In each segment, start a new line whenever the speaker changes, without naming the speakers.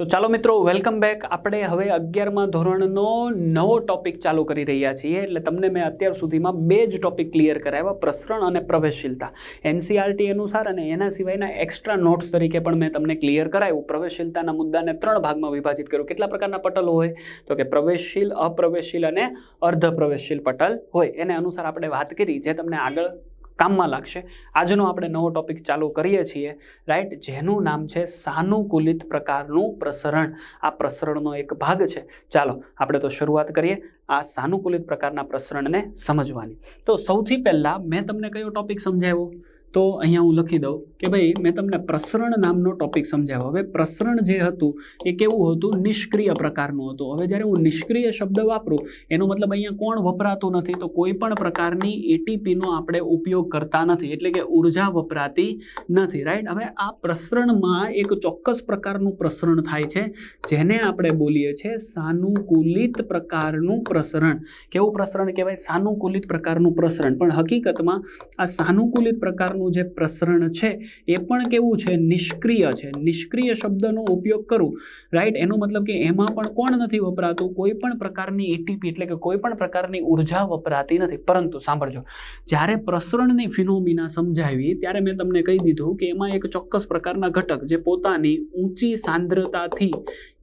તો ચાલો મિત્રો વેલકમ બેક આપણે હવે અગિયારમાં ધોરણનો નવો ટોપિક ચાલુ કરી રહ્યા છીએ. એટલે તમને મેં અત્યાર સુધીમાં બે જ ટોપિક ક્લિયર કરાવ્યા. પ્રસરણ અને પ્રવેશશીલતા. એનસીઆરટી અનુસાર અને એના સિવાયના એક્સ્ટ્રા નોટ્સ તરીકે પણ મેં તમને ક્લિયર કરાવ્યું. પ્રવેશશીલતાના મુદ્દાને ત્રણ ભાગમાં વિભાજિત કર્યું. કેટલા પ્રકારના પટલો હોય? તો કે પ્રવેશશીલ, અપ્રવેશશીલ અને અર્ધ પ્રવેશશીલ પટલ હોય. એને અનુસાર આપણે વાત કરી. જે તમને આગળ કામમાં લાગશે. આજનો આપણે નવો ટોપિક ચાલુ કરીએ છીએ. રાઈટ જેનું નામ છે સાનુકૂલિત પ્રકારનું પ્રસરણ. આ પ્રસરણનો એક ભાગ છે. ચાલો, આપણે તો શરૂઆત કરીએ. આ સાનુકૂલિત પ્રકારના પ્રસરણને સમજવાની. તો સૌથી પહેલાં મેં તમને કયો ટોપિક સમજાવ્યો? તો અહીંયા હું લખી દઉં કે ભાઈ, મેં તમને પ્રસરણ નામનો ટોપિક સમજાવ્યો. હવે પ્રસરણ જે હતું, એ કેવું હતું? નિષ્ક્રિય પ્રકારનું હતું. હવે જ્યારે હું નિષ્ક્રિય શબ્દ વાપરું, એનો મતલબ અહીંયા કોણ વપરાતું નથી? તો કોઈ પણ પ્રકારની એટીપીનો આપણે ઉપયોગ કરતા નથી. એટલે કે ઊર્જા વપરાતી નથી રાઈટ હવે આ પ્રસરણમાં એક ચોક્કસ પ્રકારનું પ્રસરણ થાય છે, જેને આપણે બોલીએ છીએ સાનુકૂલિત પ્રકારનું પ્રસરણ. કેવું પ્રસરણ કહેવાય? સાનુકૂલિત પ્રકારનું પ્રસરણ. પણ હકીકતમાં આ સાનુકૂલિત પ્રકારનું જે પ્રસરણ છે, એ પણ કેવું છે? નિષ્ક્રિય છે. નિષ્ક્રિય શબ્દનો ઉપયોગ કરું રાઈટ એનો મતલબ કે એમાં પણ કોણ નથી વપરાતું? કોઈ પણ પ્રકારની એટીપી એટલે કે કોઈ પણ પ્રકારની ઊર્જા વપરાતી નથી. પરંતુ સાંભળજો, જ્યારે પ્રસરણની ફિનોમિના સમજાવી, ત્યારે મેં તમને કહી દીધું કે એમાં એક ચોક્કસ પ્રકારના ઘટક જે પોતાની ઊંચી સાંદ્રતાથી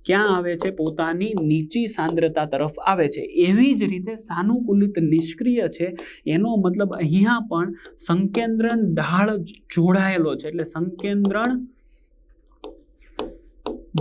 ક્યાં આવે છે? પોતાની નીચી સાંદ્રતા તરફ આવે છે. એવી જ રીતે સાનુકૂલિત નિષ્ક્રિય છે. એનો મતલબ અહીંયા પણ સંકેન્દ્રણ ઢાળ જોડાયેલો છે. એટલે સંકેન્દ્રણ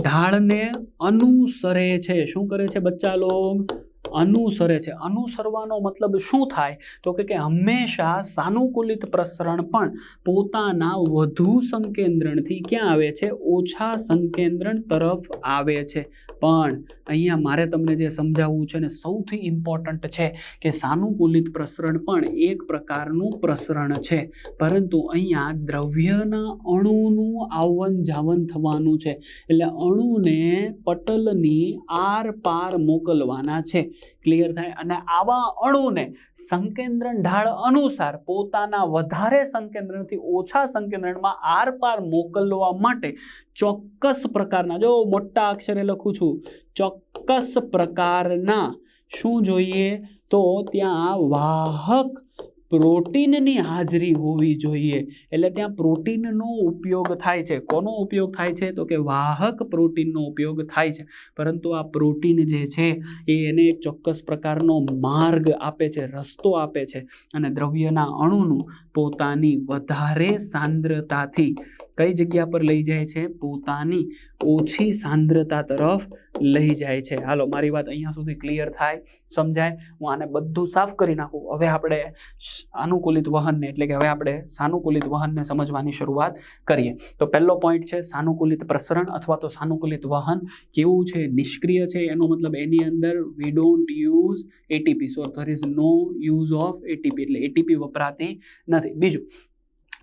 ઢાળને અનુસરે છે. શું કરે છે બચ્ચા લોગ? અનુસરે છે. અનુસરવાનો મતલબ શું થાય? તો કે હંમેશા સાનુકૂલિત પ્રસરણ પણ પોતાના વધુ સંકેન્દ્રણથી ક્યાં આવે છે? ઓછા સંકેન્દ્રણ તરફ આવે છે. પણ અહીંયા મારે તમને જે સમજાવવું છે ને સૌથી ઇમ્પોર્ટન્ટ છે કે સાનુકૂલિત પ્રસરણ પણ એક પ્રકારનું પ્રસરણ છે. પરંતુ અહીંયા દ્રવ્યના અણુનું આવન જાવન થવાનું છે. એટલે અણુને પટલની આર પાર મોકલવાના છે. ક્લિયર થાય? અને આવા અણુને સંકેન્દ્રણ ઢાળ અનુસાર પોતાના વધારે સંકેન્દ્રણથી ઓછા સંકેન્દ્રણમાં આરપાર મોકલવા માટે ચોક્કસ પ્રકારના, જો મોટા અક્ષરે લખું છું, ચોક્કસ પ્રકારના શું જોઈએ? તો ત્યાં વાહક પ્રોટીનની હાજરી હોવી જોઈએ. એટલે ત્યાં પ્રોટીનનો ઉપયોગ થાય છે. કોનો ઉપયોગ થાય છે? તો કે વાહક પ્રોટીનનો ઉપયોગ થાય છે. પરંતુ આ પ્રોટીન જે છે, એ એને એક ચોક્કસ પ્રકારનો માર્ગ આપે છે, રસ્તો આપે છે. અને દ્રવ્યના અણુનું પોતાની વધારે સાંદ્રતાથી કઈ જગ્યા પર લઈ જાય છે? પોતાની ઓછી સાંદ્રતા તરફ લઈ જાય છે. હાલો, મારી વાત અહીંયા સુધી ક્લિયર થાય, સમજાય. હું આને બધું સાફ કરી નાખું. હવે આપણે અનુકૂલિત વહનને, એટલે કે હવે આપણે સાનુકૂલિત વહનને સમજવાની શરૂઆત કરીએ. તો પહેલો પોઈન્ટ છે સાનુકૂલિત પ્રસરણ અથવા તો સાનુકૂલિત વહન. કેવું છે? નિષ્ક્રિય છે? એનો મતલબ એની અંદર we don't use ATP so there is no use of ATP એટલે એટીપી વપરાતી નથી. બીજું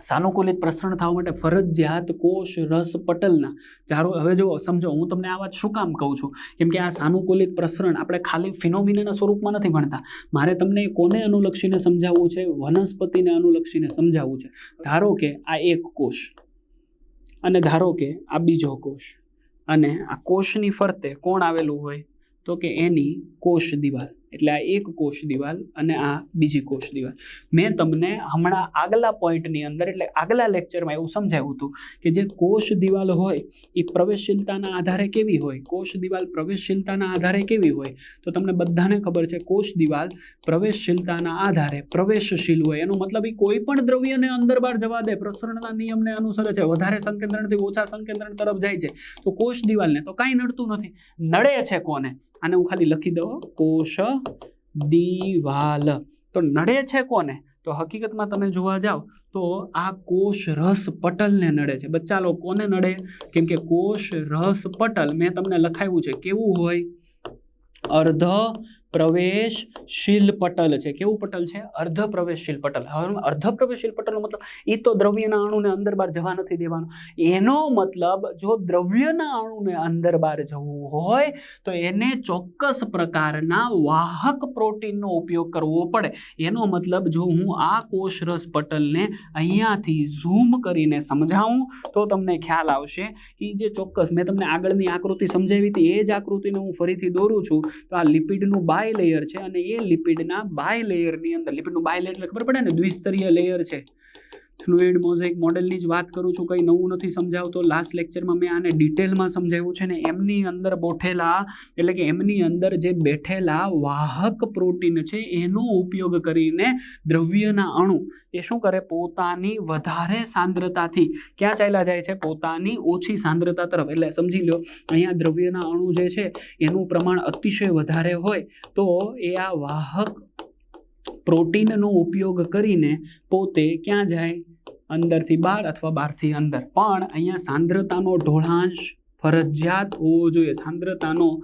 સાનુકૂલિત પ્રસરણ થવા માટે ફરજિયાત કોષ રસ પટલના. ચારો હવે જો સમજો, હું તમને આ વાત શું કામ કહું છું? કેમ કે આ સાનુકૂલિત પ્રસરણ આપણે ખાલી ફિનોમિનાના સ્વરૂપમાં નથી ભણતા. મારે તમને કોને અનુલક્ષીને સમજાવવું છે? વનસ્પતિને અનુલક્ષીને સમજાવવું છે. ધારો કે આ એક કોષ અને ધારો કે આ બીજો કોષ અને આ કોષની ફરતે કોણ આવેલું હોય? તો કે એની કોષ દિવાલ. એટલે આ એક કોષ દિવાલ અને આ બીજી કોષ દિવાલ. મેં તમને હમણાં આગલા પોઈન્ટની અંદર એટલે આગલા લેક્ચરમાં એવું સમજાવ્યું હતું કે જે કોષ દિવાલ હોય એ પ્રવેશશીલતાના આધારે કેવી હોય? કોષ દિવાલ પ્રવેશશીલતાના આધારે કેવી હોય? તો તમને બધાને ખબર છે કોષ દિવાલ પ્રવેશશીલતાના આધારે પ્રવેશશીલ હોય. એનો મતલબ એ કોઈ પણ દ્રવ્યને અંદર બહાર જવા દે. પ્રસરણના નિયમને અનુસરે છે. વધારે સંકેન્દ્રણથી ઓછા સંકેન્દ્રણ તરફ જાય છે. તો કોષ દિવાલને તો કાંઈ નડતું નથી. નડે છે કોને? આને હું ખાલી લખી દઉં કોષ દિવાલ. તો નડે છે કોને? તો હકીકતમાં તમે જોવા જાઓ તો આ કોષ રસ પટલને નડે છે. બચ્ચા લોકો કોને નડે? કેમ કે કોષ રસ પટલ મેં તમને લખાવ્યું છે. કેવું હોય? અર્ધ પ્રવેશશીલ પટલ છે. કેવું પટલ છે? અર્ધ પ્રવેશશીલ પટલ. હવે અર્ધ પ્રવેશશીલ પટલનો મતલબ એ તો દ્રવ્યના અણુને અંદર બહાર જવા નથી દેવાનું. એનો મતલબ જો દ્રવ્યના અણુને અંદર બહાર જવું હોય તો એને ચોક્કસ પ્રકારના વાહક પ્રોટીનનો ઉપયોગ કરવો પડે. એનો મતલબ જો હું આ કોષરસ પટલને અહીંયાથી ઝૂમ કરીને સમજાવું તો તમને ખ્યાલ આવશે કે જે ચોક્કસ મેં તમને આગળની આકૃતિ સમજાવી હતી, એ જ આકૃતિને હું ફરીથી દોરું છું. તો આ લિપિડનું બાય લેયર છે અને એ લિપિડના બાય લેયરની અંદર લિપિડનું બાય એટલે ખબર પડે ને? દ્વિસ્તરીય લેયર છે. ફ્લુઇડ મોઝેક મોડેલની જ વાત કરું છું, કંઈ નવું નથી સમજાવતો. લાસ્ટ લેક્ચરમાં મેં આને ડિટેલમાં સમજાવ્યું છે ને એમની અંદર બોઠેલા, એટલે કે એમની અંદર જે બેઠેલા વાહક પ્રોટીન છે, એનો ઉપયોગ કરીને દ્રવ્યના અણુ, એ શું કરે? પોતાની વધારે સાંદ્રતાથી, ક્યાં ચાલ્યા જાય છે? પોતાની ઓછી સાંદ્રતા તરફ. એટલે સમજી લો અહીંયા દ્રવ્યના અણુ જે છે, એનું પ્રમાણ અતિશય વધારે હોય, તો એ આ વાહક પ્રોટીનનો ઉપયોગ કરીને પોતે ક્યાં જાય? અંદરથી બહાર અથવા બહારથી અંદર. પણ અહીંયા સાંદ્રતાનો ઢોળાંશ ફરજિયાત હોવો જોઈએ. સાંદ્રતાનો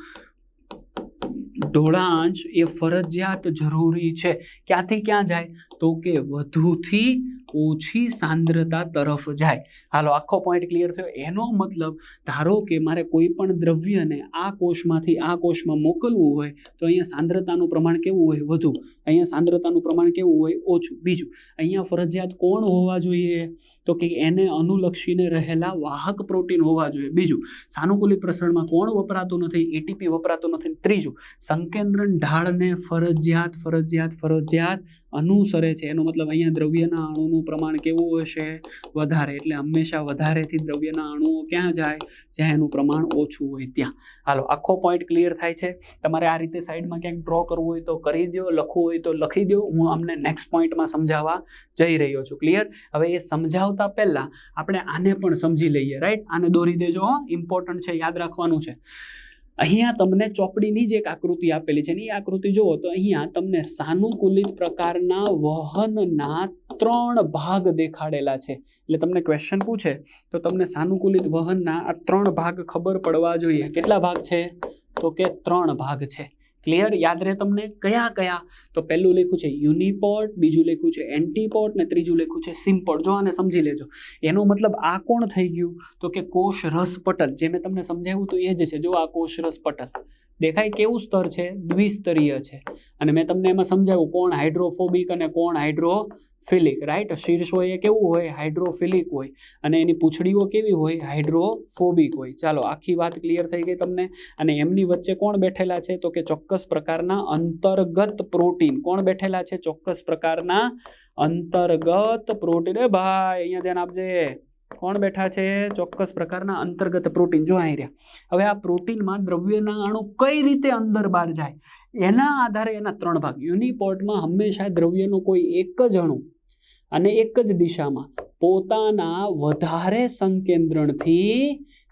ઢોળાંશ એ ફરજિયાત જરૂરી છે. ક્યાંથી ક્યાં જાય? તો કે વધુથી ઓછી સાંદ્રતા તરફ જાય. હાલો, આખો પોઈન્ટ ક્લિયર થયો. એનો મતલબ, ધારો કે મારે કોઈ પણ દ્રવ્યને આ કોષમાંથી આ કોષમાં મોકલવું હોય, તો અહીંયા સાંદ્રતાનું પ્રમાણ કેવું હોય? વધુ. અહીંયા સાંદ્રતાનું પ્રમાણ કેવું હોય? ઓછું. બીજું, અહીંયા ફરજિયાત કોણ હોવા જોઈએ? તો કે એને અનુલક્ષીને રહેલા વાહક પ્રોટીન હોવા જોઈએ. બીજું, સાનુકૂલિત પ્રસરણમાં કોણ વપરાતું નથી? એટીપી વપરાતું નથી. ત્રીજું, સંકેન્દ્રણ ઢાળને ફરજિયાત ફરજિયાત ફરજિયાત અનુસરે છે. એનો મતલબ અહીંયા દ્રવ્યના અણુનું પ્રમાણ કેવું હશે? વધારે, એટલે હંમેશા વધારેથી દ્રવ્યના અણુઓ ક્યાં જાય? જ્યાં એનું પ્રમાણ ઓછું હોય ત્યાં. હાલો, આખો પોઈન્ટ ક્લિયર થાય છે. તમારે આ રીતે સાઈડમાં ક્યાંક ડ્રો કરવું હોય તો કરી દો લખવું હોય તો લખી દો હું અમને નેક્સ્ટ પોઈન્ટમાં સમજાવવા જઈ રહ્યો છું. ક્લિયર હવે એ સમજાવતા પહેલાં આપણે આને પણ સમજી લઈએ રાઈટ આને દોરી દેજો ઇમ્પોર્ટન્ટ છે, યાદ રાખવાનું છે. અહીંયા તમને ચોપડીની જ એક આકૃતિ આપેલી છે ને એ આકૃતિ જુઓ તો અહીંયા તમને સાનુકૂલિત પ્રકારના વહનના ત્રણ ભાગ દેખાડેલા છે. એટલે તમને ક્વેશ્ચન પૂછે, તો તમને સાનુકૂલિત વહનના આ ત્રણ ભાગ ખબર પડવા જોઈએ. કેટલા ભાગ છે? તો કે ત્રણ ભાગ છે. ક્લિયર યાદ રહે તમને? કયા કયા? તો પહેલું લખ્યું છે યુનિપોર્ટ બીજું લખ્યું છે એન્ટીપોર્ટ ને ત્રીજું લખ્યું છે સિમ્પોર્ટ જો આને સમજી લેજો. એનો મતલબ આ કોણ થઈ ગયું? તો કે કોષ રસ પટલ. જે મેં તમને સમજાવ્યું તો એ જ છે. જો આ કોષ રસ પટલ. દેખાય કેવું સ્તર છે? દ્વિસ્તરીય છે. અને મેં તમને એમાં સમજાવ્યું કોણ હાઇડ્રોફોબિક અને કોણ હાઇડ્રોફિલિક રાઈટ શીર્ષ હોય એ કેવું હોય? હાઇડ્રોફિલિક હોય. અને એની પૂંછડીઓ કેવી હોય? હાઇડ્રોફોબિક હોય. ચાલો, આખી વાત ક્લિયર થઈ ગઈ તમને? અને એમની વચ્ચે કોણ બેઠેલા છે? તો કે ચોક્કસ પ્રકારના અંતર્ગત પ્રોટીન. કોણ બેઠેલા છે? ચોક્કસ પ્રકારના અંતર્ગત પ્રોટીન. એ ભાઈ, અહીંયા ધ્યાન આપજે. કોણ બેઠા છે? ચોક્કસ પ્રકારના અંતર્ગત પ્રોટીન. જો અહીં રહ્યા. હવે આ પ્રોટીનમાં દ્રવ્યના અણુ કઈ રીતે અંદર બહાર જાય? એના આધારે એના ત્રણ ભાગ. યુનિપોર્ટમાં હંમેશા દ્રવ્યનો કોઈ એક જ અણુ અને એક જ દિશામાં પોતાના વધારે સંકેન્દ્રણથી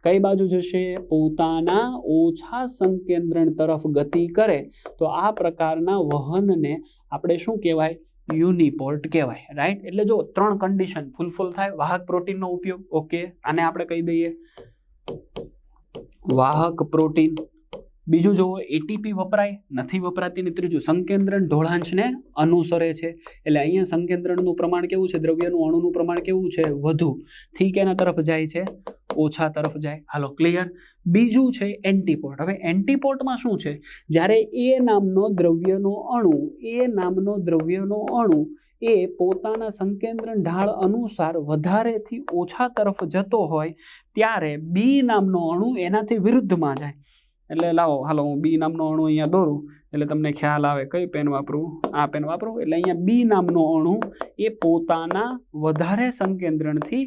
કઈ બાજુ જશે? પોતાના ઓછા સંકેન્દ્રણ તરફ ગતિ કરે. તો આ પ્રકારના વહનને આપણે શું કહેવાય? યુનિપોર્ટ કહેવાય રાઈટ એટલે જો ત્રણ કન્ડિશન ફૂલફિલ થાય, વાહક પ્રોટીનનો ઉપયોગ ઓકે આને આપણે કહી દઈએ. વાહક પ્રોટીન બીજું જુઓ એટીપી વપરાય, નથી વપરાતી ને ત્રીજું સંકેન્દ્રણ ઢોળાંશને અનુસરે છે. એટલે અહીંયા સંકેન્દ્રણનું પ્રમાણ કેવું છે? દ્રવ્યનું અણુનું પ્રમાણ કેવું છે? વધુ. થી કેના તરફ જાય છે. ઓછા તરફ જાય. હાલો ક્લિયર બીજું છે એન્ટીપોર્ટ હવે એન્ટીપોર્ટમાં શું છે? જ્યારે એ નામનો દ્રવ્યનો અણુ એ નામનો દ્રવ્યનો અણુ એ પોતાના સંકેન્દ્રણ ઢાળ અનુસાર વધારેથી ઓછા તરફ જતો હોય, ત્યારે બી નામનો અણુ એનાથી વિરુદ્ધમાં જાય. એટલે લાવો, હાલો હું બી નામનો અણુ અહીંયા દોરું, એટલે તમને ખ્યાલ આવે કઈ પેન વાપરું આ પેન વાપરું, એટલે અહીંયા બી નામનો અણુ એ પોતાના વધારે સંકેન્દ્રણથી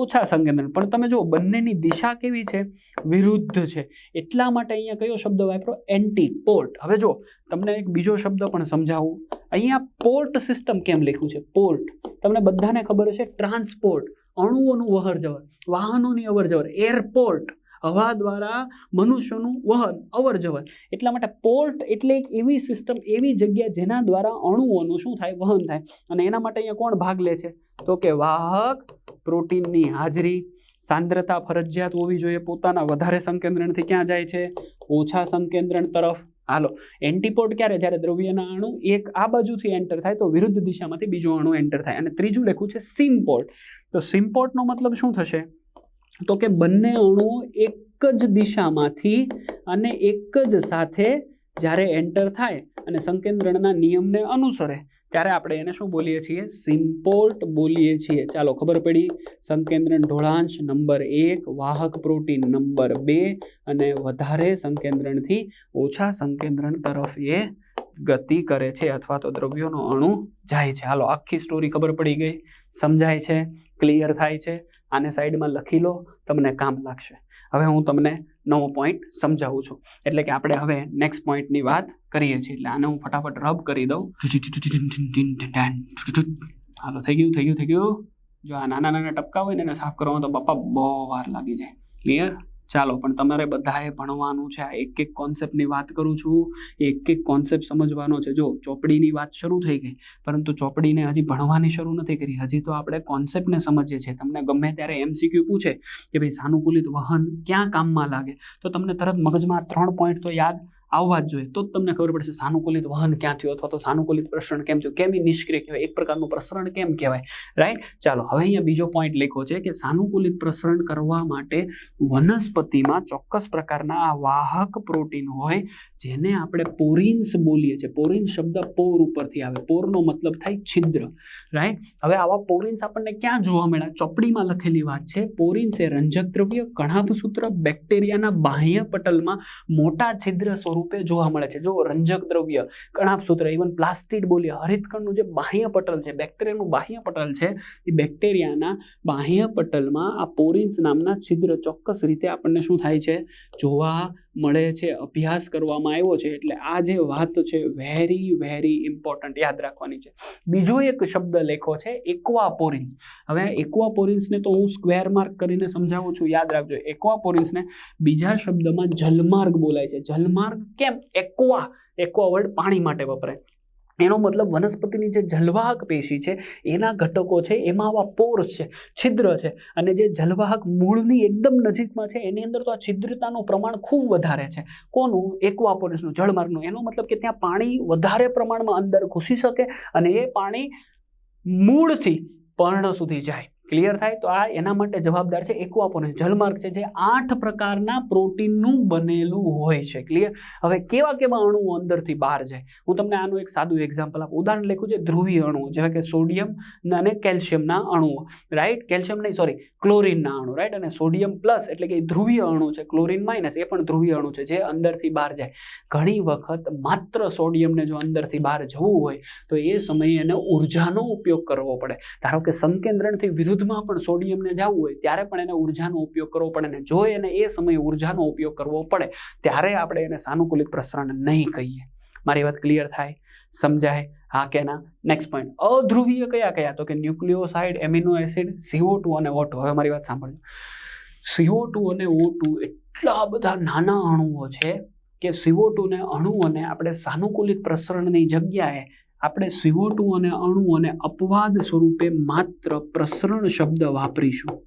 ઓછા સંકેન્દ્રણ. પણ તમે જો બંનેની દિશા કેવી છે? વિરુદ્ધ છે. એટલા માટે અહીંયા કયો શબ્દ વાપરો? એન્ટી પોર્ટ હવે જો તમને એક બીજો શબ્દ પણ સમજાવું. અહીંયા પોર્ટ સિસ્ટમ કેમ લખ્યું છે? પોર્ટ તમને બધાને ખબર હશે ટ્રાન્સપોર્ટ અણુઓનું વહર જવર, વાહનોની અવર જવર એરપોર્ટ હવા દ્વારા મનુષ્યનું વહન અવર જવર એટલા માટે પોર્ટ એટલે એક એવી સિસ્ટમ એવી જગ્યા જેના દ્વારા અણુઓનું શું થાય? વહન થાય. અને એના માટે અહીંયા કોણ ભાગ લે છે? તો કે વાહક પ્રોટીનની હાજરી, સાંદ્રતા, ફરજિયાત હોવી જોઈએ, પોતાના વધારે સંકેન્દ્રણથી ક્યાં જાય છે? ઓછા સંકેન્દ્રણ તરફ. હાલો, એન્ટીપોર્ટ ક્યારે? જ્યારે દ્રવ્યના અણુ એક આ બાજુથી એન્ટર થાય તો વિરુદ્ધ દિશામાંથી બીજો અણુ એન્ટર થાય. અને ત્રીજું લખ્યું છે સિમ્પોર્ટ. તો સિમ્પોર્ટનો મતલબ શું થશે? તો કે બંને અણુઓ એક જ દિશામાંથી અને એક જ સાથે જ્યારે એન્ટર થાય અને સંકેન્દ્રણના નિયમને અનુસરે, ત્યારે આપણે એને શું બોલીએ છીએ? સિમ્પોર્ટ બોલીએ છીએ. ચાલો, ખબર પડી? સંકેન્દ્રણ ઢોળાંશ નંબર એક, વાહક પ્રોટીન નંબર બે અને વધારે સંકેન્દ્રણથી ઓછા સંકેન્દ્રણ તરફ એ ગતિ કરે છે અથવા તો દ્રવ્યોનો અણુ જાય છે. હાલો, આખી સ્ટોરી ખબર પડી ગઈ? સમજાય છે? ક્લિયર થાય છે? આને સાઈડમાં લખી લો, તમને કામ લાગશે. હવે હું તમને નવો પોઈન્ટ સમજાવું છું. એટલે કે આપણે હવે નેક્સ્ટ પોઈન્ટની વાત કરીએ છીએ. એટલે આને હું ફટાફટ રબ કરી દઉં. હાલો, થઈ ગયું થઈ ગયું થઈ ગયું. જો આ નાના નાના ટપકા હોય ને એને સાફ કરવામાં તો બાપા બહુ વાર લાગી જાય. ક્લિયર ચાલો, પણ તમારે બધાએ ભણવાનું છે, આ એક એક કોન્સેપ્ટની વાત કરું છું. એક એક કોન્સેપ્ટ સમજવાનો છે. જો, ચોપડીની વાત શરૂ થઈ ગઈ, પરંતુ ચોપડીને હજી ભણવાની શરૂ નથી કરી. હજી તો આપણે કોન્સેપ્ટને સમજીએ છીએ. તમને ગમે ત્યારે એમસીક્યુ પૂછે કે ભાઈ, સાનુકૂલિત વહન ક્યાં કામમાં લાગે? તો તમને તરત મગજમાં ત્રણ પોઈન્ટ તો યાદ આવવા જ જોઈએ. તો જ તમને ખબર પડશે સાનુકૂલિત વહન ક્યાં થયું અથવા તો સાનુકૂલિત પ્રસરણ કેમ થયું? કેમ નિષ્ક્રિય કહેવાય? એક પ્રકારનું પ્રસરણ કેમ કહેવાય? રાઈટ ચાલો, હવે અહીંયા બીજો પોઈન્ટ લખ્યો છે કે સાનુકૂલિત પ્રસરણ કરવા માટે વનસ્પતિમાં ચોક્કસ પ્રકારના વાહક પ્રોટીન હોય, જેને આપણે પોરિન્સ બોલીએ છીએ. પોરિન્સ શબ્દ પોર ઉપરથી આવે. પોરનો મતલબ થાય છિદ્ર. રાઈટ હવે આવા પોરિન્સ આપણને ક્યાં જોવા મળ્યા? ચોપડીમાં લખેલી વાત છે, પોરિન્સ એ રંજક દ્રવ્ય, કણાભસૂત્ર, બેક્ટેરિયાના બાહ્ય પટલમાં મોટા છિદ્ર સ્વરૂપે જોવા મળે છે. જો રંજક દ્રવ્ય કણાભસૂત્ર ઇવન પ્લાસ્ટિડ બોલીએ હરિતકણનું જે બાહ્ય પટલ છે બેક્ટેરિયાનું બાહ્ય પટલ છે, એ બેક્ટેરિયાના બાહ્ય પટલમાં આ પોરિન્સ નામના છિદ્ર ચોક્કસ રીતે આપણને શું થાય છે? જોવા મળે છે, અભ્યાસ કરવામાં આવ્યો છે, એટલે આ જે વાત છે વેરી વેરી ઇમ્પોર્ટન્ટ યાદ રાખવાની છે. બીજો એક શબ્દ લેખો છે એક્વાપોરિન્સ હવે એક્વાપોરિન્સને તો હું સ્ક્વેર માર્ક કરીને સમજાવું છું, યાદ રાખજો. એક્વાપોરિન્સને બીજા શબ્દમાં જલમાર્ગ બોલાય છે. જલમાર્ગ કેમ? એક્વા. એક્વા વર્ડ પાણી માટે વપરાય. એનો મતલબ વનસ્પતિની જે જલવાહક પેશી છે, એના ઘટકો છે, એમાં આવા પોર્સ છે, છિદ્ર છે અને જે જલવાહક મૂળની એકદમ નજીકમાં છે, એની અંદર તો આ છિદ્રતાનું પ્રમાણ ખૂબ વધારે છે. કોનું? એક્વાપોરેશનું જળમાર્ગનું. એનો મતલબ કે ત્યાં પાણી વધારે પ્રમાણમાં અંદર ઘૂસી શકે અને એ પાણી મૂળથી પર્ણ સુધી જાય. ક્લિયર થાય? તો આ એના માટે જવાબદાર છે એક્વાપોરેશન જલમાર્ગ છે, જે આઠ પ્રકારના પ્રોટીનનું બનેલું હોય છે. ક્લિયર હવે કેવા કેવા અણુઓ અંદરથી બહાર જાય? હું તમને આનું એક સાદું એક્ઝામ્પલ આપું. ઉદાહરણ લખ્યું છે, ધ્રુવીય અણુઓ જેવા કે સોડિયમ અને કેલ્શિયમના અણુઓ. રાઈટ કેલ્શિયમ નહીં સોરી ક્લોરિનના અણુ. રાઈટ અને સોડિયમ પ્લસ એટલે કે ધ્રુવીય અણુ છે, ક્લોરિન માઇનસ, એ પણ ધ્રુવીય અણુ છે, જે અંદરથી બહાર જાય. ઘણી વખત માત્ર સોડિયમને જો અંદરથી બહાર જવું હોય, તો એ સમયે એને ઉર્જાનો ઉપયોગ કરવો પડે. ધારો કે સંકેન્દ્રણથી વિરુદ્ધમાં પણ સોડિયમને જવું હોય, ત્યારે પણ એને ઉર્જાનો ઉપયોગ કરવો પડે ને જો એને એ સમયે ઉર્જાનો ઉપયોગ કરવો પડે, ત્યારે આપણે એને સાનુકૂલિત પ્રસરણ નહીં કહીએ. મારી વાત ક્લિયર થાય? સમજાય? હા કે ના? નેક્સ્ટ પોઈન્ટ અધ્રુવીય કયા કયા? તો કે nucleoside amino acid CO two અને ઓ હવે મારી વાત સાંભળજો. સીઓ ટુ અને ઓ ટુ એટલા બધા નાના અણુઓ છે કે સીઓ ટુને અણુઓને આપણે સાનુકૂલિત પ્રસરણની જગ્યાએ આપણે સીઓ અને અણુ અને અપવાદ સ્વરૂપે માત્ર પ્રસરણ શબ્દ વાપરીશું.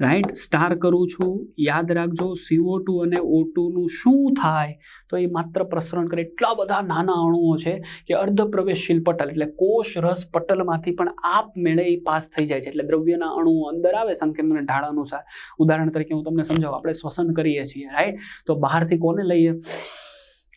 રાઈટ સ્ટાર કરું છું. યાદ રાખજો સીઓ અને ઓ ટુનું શું થાય? તો એ માત્ર પ્રસરણ કરે. એટલા બધા નાના અણુઓ છે કે અર્ધ પ્રવેશશીલ પટલ, એટલે કોષ રસ પટલમાંથી પણ આપમેળે એ પાસ થઈ જાય છે. એટલે દ્રવ્યના અણુઓ અંદર આવે, સંકેન્દ્ર ઢાળ અનુસાર. ઉદાહરણ તરીકે હું તમને સમજાવું. આપણે શ્વસન કરીએ છીએ રાઈટ તો બહારથી કોને લઈએ?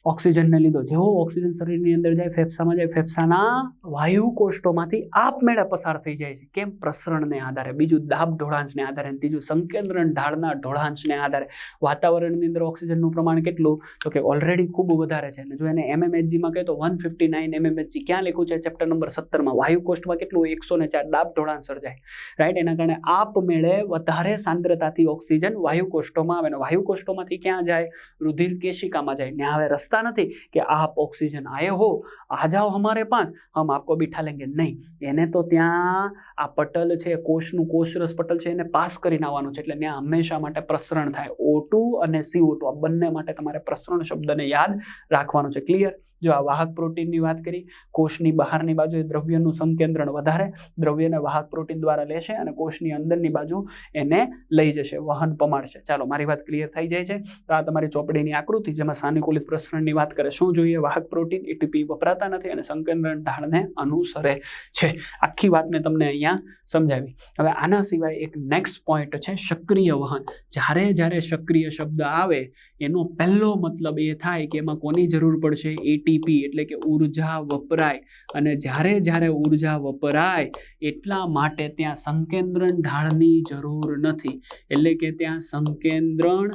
ઓક્સિજનને લીધો. જેવો ઓક્સિજન શરીરની અંદર જાય, ફેફસામાં જાય, ફેફસાના વાયુ કોષ્ટોમાંથી આપમેળે પસાર થઈ જાય છે. કેમ? પ્રસરણને આધારે. બીજું દાબ ઢોળાંશને આધારે ત્રીજું સંકેન્દ્રણ ઢાળના ઢોળાંશને આધારે. વાતાવરણની અંદર ઓક્સિજનનું પ્રમાણ કેટલું? તો કે ઓલરેડી ખૂબ વધારે છે. અને જો એને એમએમએચજીમાં કહે તો વન ફિફ્ટી નાઇન એમએમએચજી ક્યાં લખ્યું છે? ચેપ્ટર નંબર સત્તરમાં. વાયુ કોષ્ટમાં કેટલું? એકસો ને ચાર. દાબ ઢોળાંશ સર્જાય. રાઈટ એના કારણે આપમેળે વધારે સાંદ્રતાથી ઓક્સિજન વાયુ કોષ્ટોમાં આવે. અને વાયુ કોષ્ટોમાંથી ક્યાં જાય? રુધિર કેશિકામાં જાય. ને હવે રસ્તા पूछता नहीं कि आप ऑक्सीजन आए हो आ जाओ हमारे पास हम आपको बिठा लेंगे નહીં એને તો ત્યાં આ પટલ છે કોષનું કોષરસ પટલ છે એને પાસ કરીને આવવાનું છે એટલે ત્યાં હંમેશા માટે પ્રસરણ થાય ઓ ટુ અને સીઓ ટુ આ બંને માટે તમારે પ્રસરણ શબ્દને યાદ રાખવાનું છે ક્લિયર જો આ વાહક પ્રોટીનની વાત કરી કોષની બહારની બાજુએ દ્રવ્યનું સંકેન્દ્રણ વધારે દ્રવ્યને વાહક પ્રોટીન દ્વારા લેશે અને કોષની અંદરની બાજુ એને લઈ જશે વહન પમાડશે ચાલો મારી વાત ક્લિયર થઈ જાય છે તો આ તમારી ચોપડીની આકૃતિ જેમાં સાનુકૂલિત પ્રસરણની વાત કરે, શું જોઈએ? વાહક પ્રોટીન એટીપી વપરાતા નથી અને સંકેન્દ્રણ ઢાળને અનુસરે છે. આખી વાત મેં તમને અહીંયા સમજાવી. હવે આના સિવાય એક નેક્સ્ટ પોઈન્ટ છે, સક્રિય વહન. જ્યારે જ્યારે સક્રિય શબ્દ આવે, એનો પહેલો મતલબ એ થાય કે એમાં કોની જરૂર પડશે? એટીપી એટલે કે ઊર્જા વપરાય. અને જ્યારે જ્યારે ઊર્જા વપરાય, એટલા માટે ત્યાં સંકેન્દ્રણ ઢાળની જરૂર નથી. એટલે કે ત્યાં સંકેન્દ્રણ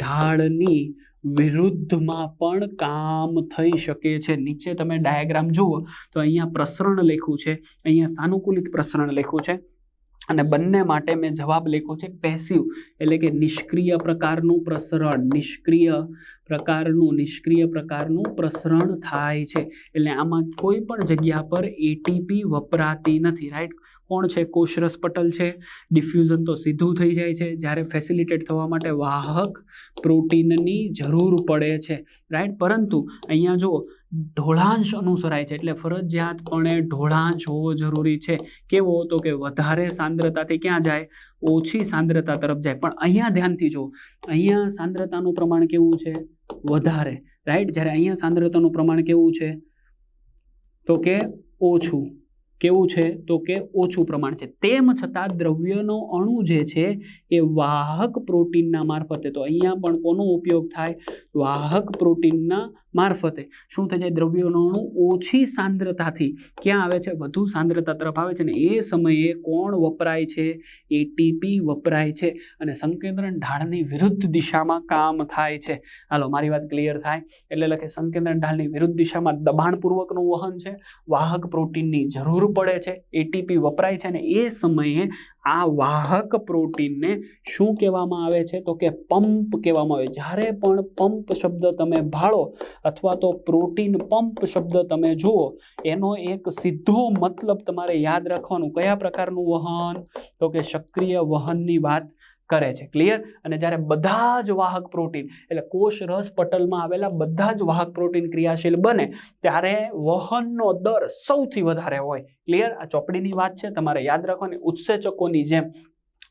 ઢાળની વિરુદ્ધમાં પણ કામ થઈ શકે છે. નીચે તમે ડાયાગ્રામ જુઓ તો અહીંયા પ્રસરણ લખ્યું છે. અહીંયા સાનુકૂલિત પ્રસરણ લખ્યું છે. અને બંને માટે મેં જવાબ લખ્યો છે પેસિવ એટલે કે નિષ્ક્રિય પ્રકારનું પ્રસરણ. નિષ્ક્રિય પ્રકારનું નિષ્ક્રિય પ્રકારનું પ્રસરણ થાય છે. એટલે આમાં કોઈ પણ જગ્યા પર એટીપી વપરાતી નથી રાઈટ કોણ છે? કોષરસ પટલ છે. ડિફ્યુઝન તો સીધું થઈ જાય છે. જ્યારે ફેસિલિટેટ થવા માટે વાહક પ્રોટીનની જરૂર પડે છે. રાઈટ પરંતુ અહીંયા જો ઢોળાંશ અનુસરાય છે, એટલે ફરજિયાતપણે ઢોળાંશ હોવો જરૂરી છે. કેવો તો કે વધારે સાંદ્રતાથી ક્યાં જાય? ઓછી સાંદ્રતા તરફ જાય. પણ અહીંયા ધ્યાનથી જો અહીંયા સાંદ્રતાનું પ્રમાણ કેવું છે? વધારે. રાઈટ જ્યારે અહીંયા સાંદ્રતાનું પ્રમાણ કેવું છે? તો કે ઓછું. કેવું છે? તો કે ઓછું પ્રમાણ છે. તેમ છતાં દ્રવ્યનો અણુ જે છે એ વાહક પ્રોટીનના મારફતે, તો અહીંયા પણ કોનો ઉપયોગ થાય? વાહક પ્રોટીનના મારફતે. શું થઈ જાય દ્રવ્યોનો અણુ ઓછી સાંદ્રતાથી ક્યાં આવે છે? વધુ સાંદ્રતા તરફ આવે છે ને એ સમયે કોણ વપરાય છે? એટીપી વપરાય છે અને સંકેન્દ્રણ ઢાળની વિરુદ્ધ દિશામાં કામ થાય છે. હાલો, મારી વાત ક્લિયર થાય. એટલે લખે, સંકેન્દ્રણ ઢાળની વિરુદ્ધ દિશામાં દબાણપૂર્વકનું વહન છે. વાહક પ્રોટીનની જરૂર પડે છે. એટીપી વપરાય છે અને એ સમયે આ વાહક પ્રોટીનને શું કહેવામાં આવે છે? તો કે પંપ કહેવામાં આવે. જ્યારે પણ પંપ શબ્દ તમે ભાળો અથવા તો પ્રોટીન પંપ શબ્દ તમે જુઓ, એનો એક સીધો મતલબ તમારે યાદ રાખવાનું. કયા પ્રકારનું વહન? તો કે સક્રિય વહનની વાત કરે છે. ક્લિયર અને જ્યારે બધા જ વાહક પ્રોટીન, એટલે કોષ રસ પટલમાં આવેલા બધા જ વાહક પ્રોટીન ક્રિયાશીલ બને, ત્યારે વહનનો દર સૌથી વધારે હોય. ક્લિયર આ ચોપડીની વાત છે. તમારે યાદ રાખવાની. ઉત્સેચકોની જેમ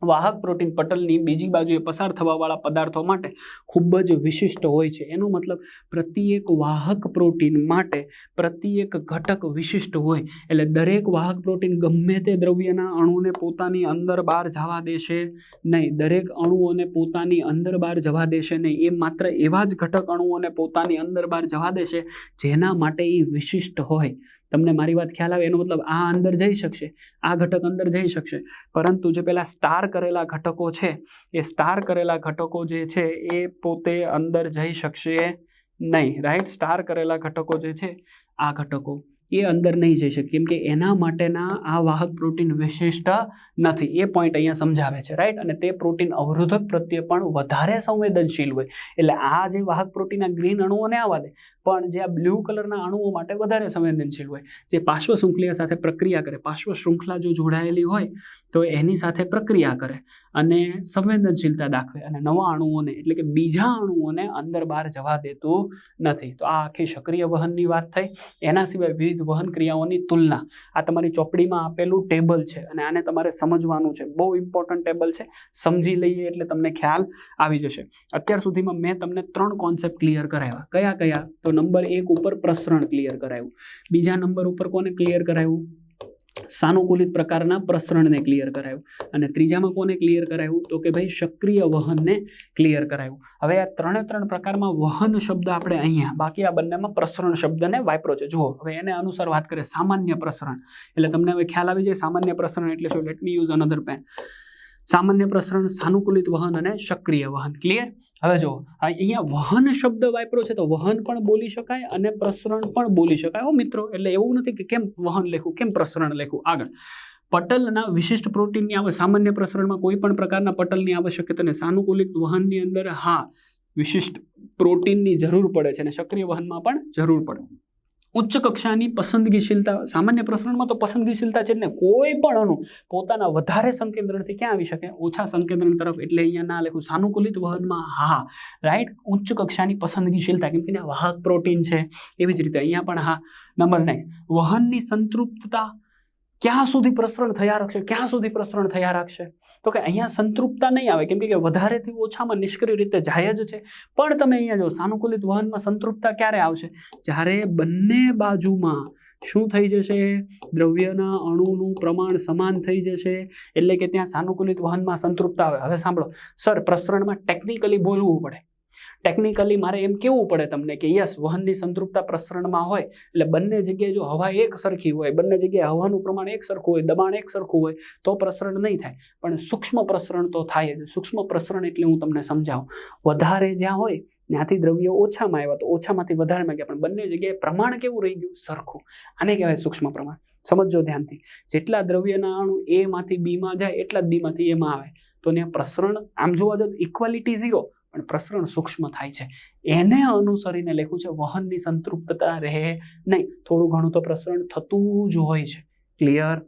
વાહક પ્રોટીન પટલની બીજી બાજુએ પસાર થવાવાળા પદાર્થો માટે ખૂબ જ વિશિષ્ટ હોય છે. એનો મતલબ પ્રત્યેક વાહક પ્રોટીન માટે પ્રત્યેક ઘટક વિશિષ્ટ હોય. એટલે દરેક વાહક પ્રોટીન ગમે તે દ્રવ્યના અણુને પોતાની અંદર બહાર જવા દેશે નહીં. દરેક અણુઓને પોતાની અંદર બહાર જવા દેશે નહીં. એ માત્ર એવા જ ઘટક અણુઓને પોતાની અંદર બહાર જવા દેશે જેના માટે એ વિશિષ્ટ હોય. તમને મારી વાત ખ્યાલ આવે, એનો મતલબ આ અંદર જઈ શકશે, આ ઘટક અંદર જઈ શકશે. પરંતુ જે પેલા સ્ટાર કરેલા ઘટકો છે, એ સ્ટાર કરેલા ઘટકો જે છે, એ પોતે અંદર જઈ શકશે નહીં રાઈટ સ્ટાર કરેલા ઘટકો જે છે, આ ઘટકો એ અંદર નહીં જઈ શકે. કેમ કે એના માટેના આ વાહક પ્રોટીન વિશિષ્ટ નથી. એ પોઈન્ટ અહીંયા સમજાવે છે રાઈટ અને તે પ્રોટીન અવરોધક પ્રત્યે પણ વધારે સંવેદનશીલ હોય. એટલે આ જે વાહક પ્રોટીન આ ગ્રીન અણુઓને આવવા દે, પણ જે આ બ્લુ કલરના અણુઓ માટે વધારે સંવેદનશીલ હોય. જે પાર્શ્વ શૃંખલિયા સાથે પ્રક્રિયા કરે, પાર્શ્વ શૃંખલા જો જોડાયેલી હોય, તો એની સાથે પ્રક્રિયા કરે. અને સંવેદનશીલતા દાખવે અને નવા અણુઓને, એટલે કે બીજા અણુઓને અંદર બહાર જવા દેતું નથી. તો આ આખી સક્રિય વહનની વાત થઈ. એના સિવાય વિવિધ વહન ક્રિયાઓની તુલના. આ તમારી ચોપડીમાં આપેલું ટેબલ છે અને આને તમારે સમજવાનું છે. બહુ ઇમ્પોર્ટન્ટ ટેબલ છે. સમજી લઈએ એટલે તમને ખ્યાલ આવી જશે. અત્યાર સુધીમાં મેં તમને ત્રણ કોન્સેપ્ટ ક્લિયર કરાવ્યા. કયા કયા? તો નંબર એક ઉપર પ્રસરણ ક્લિયર કરાવ્યું બીજા નંબર ઉપર કોને ક્લિયર કરાવ્યું સાનુકૂલિત પ્રકારના પ્રસરણને ક્લિયર કરાયું. અને ત્રીજામાં કોને ક્લિયર કરાયું? તો કે ભાઈ સક્રિય વહનને ક્લિયર કરાયું. હવે આ ત્રણે ત્રણ પ્રકારમાં વહન શબ્દ આપણે અહીંયા, બાકી આ બંનેમાં પ્રસરણ શબ્દને વાપરો છે. જુઓ, હવે એને અનુસાર વાત કરીએ, સામાન્ય પ્રસરણ. એટલે તમને હવે ખ્યાલ આવી જાય, સામાન્ય પ્રસરણ એટલે શું? Let me use another pen સામાન્ય પ્રસરણ, સાનુકૂલિત વહન અને સક્રિય વહન. ક્લિયર હવે જો અહીંયા વહન શબ્દ વાપરો છે તો વહન પણ બોલી શકાય અને પ્રસરણ પણ બોલી શકાય. હો મિત્રો, એટલે એવું નથી કે કેમ વહન લેખું, કેમ પ્રસરણ લેખું? આગળ. પટલના વિશિષ્ટ પ્રોટીનની આવે સામાન્ય પ્રસરણમાં કોઈ પણ પ્રકારના પટલની આવશ્યકતા અને સાનુકૂલિત વહનની અંદર હા, વિશિષ્ટ પ્રોટીનની જરૂર પડે છે અને સક્રિય વહનમાં પણ જરૂર પડે. ઉચ્ચ કક્ષાની પસંદગીશીલતા, સામાન્ય પ્રસરણમાં તો પસંદગીશીલતા છે ને. કોઈ પણ અણુ પોતાના વધારે સંકેન્દ્રણથી ક્યાં આવી શકે? ઓછા સંકેન્દ્રણ તરફ. એટલે અહીંયા ના લખું. સાનુકૂલિત વહનમાં, હા રાઈટ? ઉચ્ચ કક્ષાની પસંદગીશીલતા. કેમ કે વાહક પ્રોટીન છે. એવી જ રીતે અહીંયા પણ, હા. Number next. વહનની સંતૃપ્તતા ક્યાં સુધી પ્રસરણ થયા રાખશે? ક્યાં સુધી પ્રસરણ થયા રાખશે? તો કે અહીંયા સંતૃપ્તતા નહીં આવે. કેમ કે વધારેથી ઓછામાં નિષ્ક્રિય રીતે જાય જ છે. પણ તમે અહીંયા જો, સાનુકૂલિત વહનમાં સંતૃપ્તતા ક્યારે આવશે? જ્યારે બંને બાજુમાં શું થઈ જશે? દ્રવ્યના અણુનું પ્રમાણ સમાન થઈ જશે. એટલે કે ત્યાં સાનુકૂલિત વહનમાં સંતૃપ્તતા આવે. હવે સાંભળો. સર, પ્રસરણમાં ટેકનિકલી બોલવું પડે. ટેકનિકલી મારે એમ કેવું પડે તમને કે યસ વહનની સંતૃપ્તા પ્રસરણમાં હોય, એટલે બંને જગ્યાએ જો હવા એક સરખી હોય, બંને જગ્યાએ હવાનું પ્રમાણ એક સરખું હોય, દબાણ એક સરખું હોય, તો પ્રસરણ નહીં થાય. પણ સૂક્ષ્મ પ્રસરણ તો થાય જ. સૂક્ષ્મ પ્રસરણ એટલે હું તમને સમજાવું. વધારે જ્યાં હોય, ત્યાંથી દ્રવ્યો ઓછામાં આવ્યા, તો ઓછામાંથી વધારેમાં ગયા પણ બંને જગ્યાએ પ્રમાણ કેવું રહી ગયું? સરખું. આને કહેવાય સૂક્ષ્મ પ્રમાણ. સમજો ધ્યાનથી. જેટલા દ્રવ્યના અણુ એમાંથી બીમાં જાય, એટલા જ બીમાંથી એમાં આવે. તો ત્યાં પ્રસરણ, આમ જોવા જઈએ ઇક્વાલિટી ઝીરો પણ પ્રસરણ સૂક્ષ્મ થાય છે. એને અનુસરીને લખ્યું છે, વહનની સંતૃપ્તતા રહે નહીં. થોડું ઘણું તો પ્રસરણ થતું જ હોય છે. ક્લિયર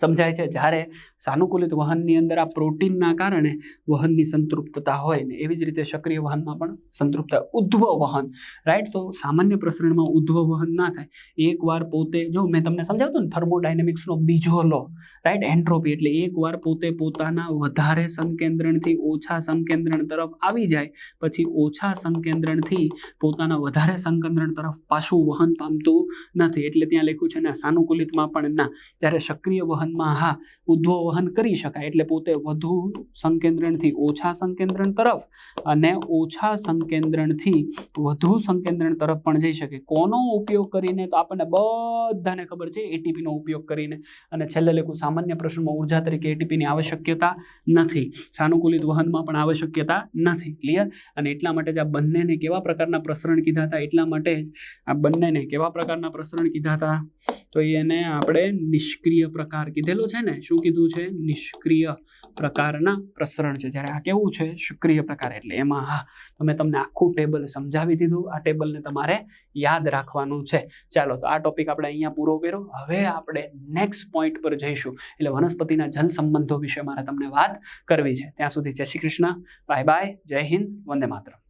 સમજાય છે. જ્યારે સાનુકૂલિત વહનની અંદર આ પ્રોટીનના કારણે વહનની સંતૃપ્તતા હોય ને, એવી જ રીતે સક્રિય વહનમાં પણ સંતૃપ્તતા ઉદ્ધવ વહન રાઈટ તો સામાન્ય પ્રસરણમાં ઉદ્ધવ વહન ના થાય. એકવાર પોતે, જો મેં તમને સમજાવતું ને, થર્મોડાયનેમિક્સનો બીજો લો રાઈટ એન્ટ્રોપી, એટલે એકવાર પોતે પોતાના વધારે સંકેન્દ્રણથી ઓછા સંકેન્દ્રણ તરફ આવી જાય, પછી ઓછા સંકેન્દ્રણથી પોતાના વધારે સંકેન્દ્રણ તરફ પાછું વહન પામતું નથી. એટલે ત્યાં લખ્યું છે ને સાનુકૂલિતમાં પણ ના. જ્યારે સક્રિય વહનમાં હા, ઉદ્ધવ વહન કરી શકાય. એટલે પોતે વધુ સંકેન્દ્રણથી ઓછા સંકેન્દ્રણ તરફ અને ઓછા સંકેન્દ્રણથી વધુ સંકેન્દ્રણ તરફ પણ જઈ શકે. કોનો ઉપયોગ કરીને તો આપણને બધાને ખબર છે એટીપીનો ઉપયોગ કરીને. અને છેલ્લે લખું, સામાન્ય પ્રશ્નમાં ઊર્જા તરીકે એટીપીની આવશ્યકતા નથી. સાનુકૂલિત વહનમાં પણ આવશ્યકતા નથી. ક્લિયર અને એટલા માટે જ આ બંનેને કેવા પ્રકારના પ્રસરણ કીધા હતા? એટલા માટે જ આ બંનેને કેવા પ્રકારના પ્રસરણ કીધા હતા? તો એને આપણે નિષ્ક્રિય પ્રકાર કીધેલો છે ને, શું કીધું છે? નિષ્ક્રિય પ્રકારના પ્રસરણ છે. જ્યારે આ કેવું છે? સક્રિય પ્રકાર. એટલે એમાં, હા, તમે તમને આખું ટેબલ સમજાવી દીધું. આ ટેબલને તમારે યાદ રાખવાનું છે. ચાલો, તો આ ટોપિક આપણે અહીંયા પૂરો કર્યો. હવે આપણે નેક્સ્ટ પોઈન્ટ પર જઈશું. એટલે વનસ્પતિના જલ સંબંધો વિશે મારે તમને વાત કરવી છે. ત્યાં સુધી જય શ્રી કૃષ્ણ. બાય બાય જય હિન્દ. વંદે માતરમ.